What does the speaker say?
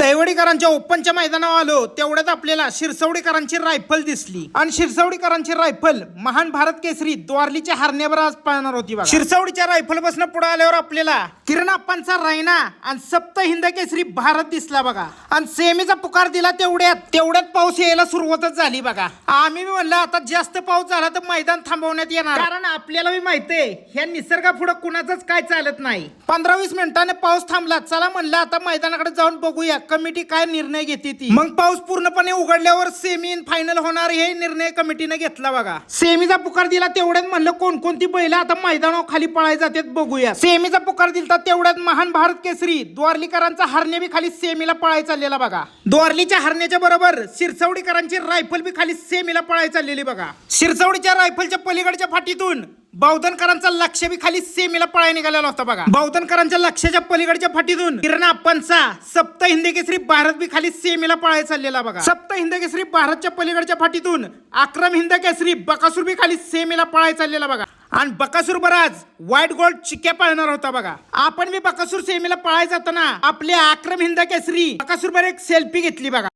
दैवडीकरांच्या ओपनच्या मैदानावर आलो तेवढ्यात आपल्याला शिरसवडीकरांची रायफल दिसली. आणि शिरसवडीकरांची रायफल महान भारत केसरी द्वारलीच्या हरण्यावर आज पाहणार होती बघा. शिरसवडीच्या रायफल बसनं पुढे आल्यावर आपल्याला किरण अप्पांचा रायना आणि सप्त हिंद केसरी भारत दिसला बघा. आणि सेमीचा पुकार दिला तेवढ्यात तेवढ्यात पाऊस यायला सुरुवातच झाली बघा. आम्ही बी म्हणलं आता जास्त पाऊस झाला तर मैदान थांबवण्यात येणार. कारण आपल्याला बी माहितीये ह्या निसर्गा पुढे कुणाचंच काय चालत नाही. पंधरा वीस मिनिटाने पाऊस थांबला. चला म्हणलं आता मैदानाकडे जाऊन बघूया. कमिटी काय निर्णय घेते ती? मग पाऊस पूर्णपणे उघडल्यावर सेमी फायनल होणार हे निर्णय कमिटीने घेतला बघा. सेमीचा पुकार दिला तेवढ्यात म्हणलं कोणकोणती बैल आता मैदानावर खाली पळाय जातात बघूया. सेमीचा पुकार दिलता तेवढ्यात महान भारत केसरी द्वारलीकरांचा हरणे बी खाली सेमीला पळाय चाललेला बघा. द्वारलीच्या हरण्याच्या बरोबर शिरसवडीकरांची रायफल बी खाली सेमीला पळाय चाललेली बघा. शिरसवडीच्या रायफलच्या पलीकडच्या फाटीतून बावधनकरांचा लक्ष बी खाली सेमीला पळाय निघालेला होता बघा. बावधनकरांच्या लक्षाच्या पलीकडच्या फाटीतून किरण अप्पांचा सप्त हिंदकेसरी भारत बी खाली सेमीला पळाय चाललेला बघा. सप्त हिंदकेसरी भारतच्या पलीकडच्या फाटीतून अक्रम हिंद केसरी बकासूर बी खाली सेमीला पळाय चाललेला बघा. आणि बकासूर बराज व्हाईट गोल्ड चिक्क्या पळणार होता बघा. आपण बी बकासूर सेमीला पळाय जाताना आपल्या अक्रम हिंद केसरी बकासूर बर एक सेल्फी घेतली बघा.